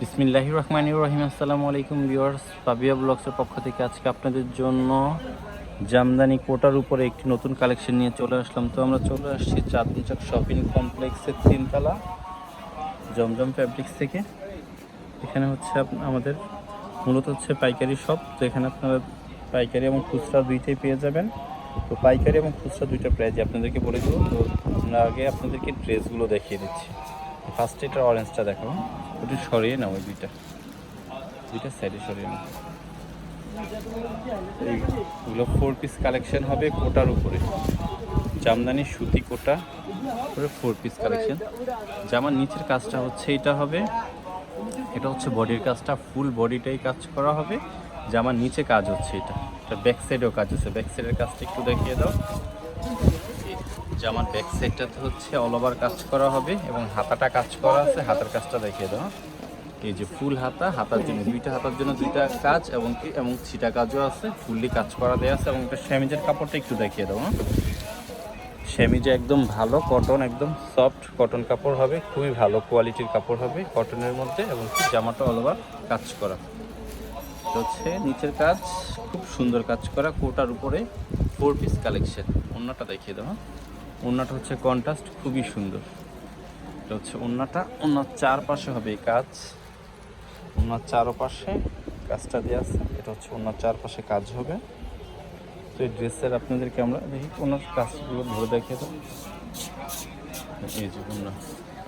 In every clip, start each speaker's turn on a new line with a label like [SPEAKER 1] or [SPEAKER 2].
[SPEAKER 1] বিসমিল্লাহির রহমানির রহিম। আসসালামু আলাইকুম ভিউয়ার্স, পাবিয়া ব্লগসের পক্ষ থেকে আজকে আপনাদের জন্য জামদানি কোটার উপরে একটি নতুন কালেকশন নিয়ে চলে আসলাম। তো আমরা চলে আসছি চাঁদনিচক শপিং কমপ্লেক্সের তিনতলা, জমজম ফ্যাব্রিক্স থেকে। এখানে হচ্ছে আমাদের মূলত হচ্ছে পাইকারি শপ। তো এখানে আপনারা পাইকারি এবং খুচরা দুইটাই পেয়ে যাবেন। তো পাইকারি এবং খুচরা দুইটা প্রাইজে আপনাদেরকে বলে দেবো। তো আমরা আগে আপনাদেরকে ড্রেসগুলো দেখিয়ে দিচ্ছি। ফার্স্ট এটা অরেঞ্জটা দেখাবো ওটা সরিয়ে নাও ওই দুইটা। দুইটা সাইডে সরিয়ে নাও। এইগুলো ফোর পিস কালেকশন হবে কোটার উপরে। জামদানি সুতি কোটা করে ফোর পিস কালেকশন জামার নিচের কাজটা হচ্ছে এটা হবে। এটা হচ্ছে বডির কাজটা। ফুল বডিটাই কাজ করা হবে। জামার নিচে কাজ হচ্ছে এটা। এটা ব্যাক সাইডেও কাজ হচ্ছে ব্যাক সাইডের কাজটা একটু দেখিয়ে দাও। জামার ব্যাক সাইডটাতে হচ্ছে অল ওভার কাজ করা হবে এবং হাতাটা কাজ করা আছে। হাতার কাজটা দেখিয়ে দাও। এই যে ফুল হাতা, হাতার জন্য, দুইটা হাতার জন্য দুইটা কাজ এবং কি এবং ছিটা কাজও আছে। ফুললি কাজ করা দেওয়া আছে এবং একটা শ্যামিজের কাপড়টা একটু দেখিয়ে হ্যাঁ। শ্যামিজে একদম ভালো কটন একদম সফট কটন কাপড় হবে। খুবই ভালো কোয়ালিটির কাপড় হবে কটনের মধ্যে এবং জামাটা অল ওভার কাজ করা। হচ্ছে নিচের কাজ, খুব সুন্দর কাজ করা। কোটার উপরে ফোর পিস কালেকশন অন্যটা দেখিয়ে দাও ওন্নাটা হচ্ছে কন্ট্রাস্ট, খুবই সুন্দর। এটা হচ্ছে ওন্নাটা ওন্নার চারপাশে হবে এই কাজ। ওনার চারপাশে কাজটা দেওয়া আছে। এটা হচ্ছে ওনার চারপাশে কাজ হবে। তো এই ড্রেসের আপনাদেরকে আমরা দেখি ওনার কাজগুলো ধরে দেখিয়ে দেবো এই যে ওনা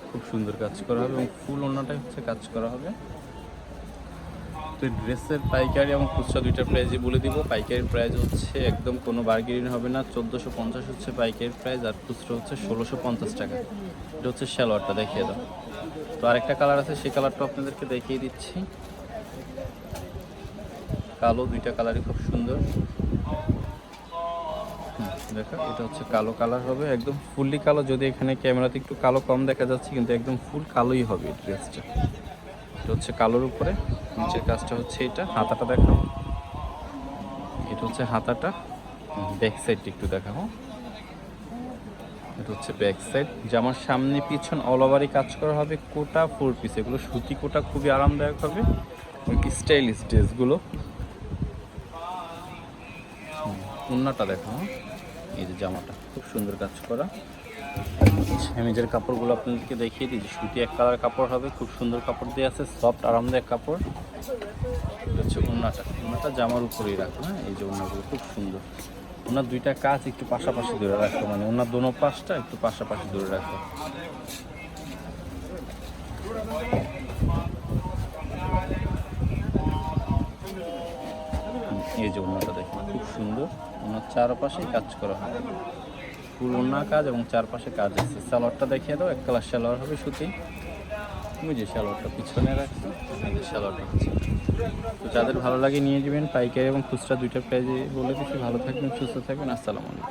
[SPEAKER 1] খুব সুন্দর কাজ করা হবে এবং ফুল ওনাটাই হচ্ছে কাজ করা হবে। তো ড্রেসের পাইকারি এবং খুচরা দুইটা প্রাইজই বলে দিব। পাইকারির প্রাইস হচ্ছে একদম কোনো বার্গেনিং হবে না, চোদ্দোশো পঞ্চাশ হচ্ছে পাইকারির প্রাইস আর খুচরো হচ্ছে ষোলোশো পঞ্চাশ টাকা। এটা হচ্ছে সালোয়ারটা দেখিয়ে দাও। তো আরেকটা কালার আছে, সেই কালারটা আপনাদেরকে দেখিয়ে দিচ্ছি। কালো, দুইটা কালারই খুব সুন্দর। দেখো, এটা হচ্ছে কালো কালার হবে। একদম ফুললি কালো, যদি এখানে ক্যামেরাতে একটু কালো কম দেখা যাচ্ছে, কিন্তু একদম ফুল কালোই হবে ড্রেসটা এটা হচ্ছে কালোর উপরে, নিচের কাজটা হচ্ছে এটা, হাতাটা দেখো এটা হচ্ছে হাতাটা, ব্যাক সাইডটা একটু দেখাবো। এটা হচ্ছে ব্যাক সাইড জামার সামনে পিছন অল ওভারই কাজ করা হবে, কোটা ফোর পিস এগুলো সুতি কোটা খুবই আরামদায়ক হবে। স্টাইলিশ ড্রেসগুলো উন্নাটা দেখো? এই যে জামাটা, খুব সুন্দর কাজ করা। শ্যামিজের কাপড়গুলো আপনাদেরকে দেখিয়ে দিচ্ছি সুতি এক কালার কাপড় হবে, খুব সুন্দর কাপড় দিয়ে আছে সফট আরামদায়ক কাপড়। হচ্ছে উন্নাটা উন্নাটা জামার উপরেই রাখো হ্যাঁ? এই যে উন্নাগুলো খুব সুন্দর। ওনার দুইটা কাজ একটু পাশাপাশি ধরে রাখো মানে ওনার দোনো পাশটা একটু পাশাপাশি ধরে রাখো। এই যে ওনাটা দেখো খুব সুন্দর। ওনার চারপাশেই কাজ করা হয়। ফুল কাজ এবং চারপাশে কাজ আছে। সালোয়ারটা দেখিয়ে দাও, এক কালার সালোয়ার হবে সুতি। তুমি যে সালোয়ারটা পিছনে রাখছো স্যালোয়ারটা হচ্ছে তো যাদের ভালো লাগে নিয়ে যাবেন, পাইকারি এবং খুচরা দুইটা প্রাইজে বলে দিচ্ছি। ভালো থাকবেন, সুস্থ থাকবেন, আসসালামু আলাইকুম।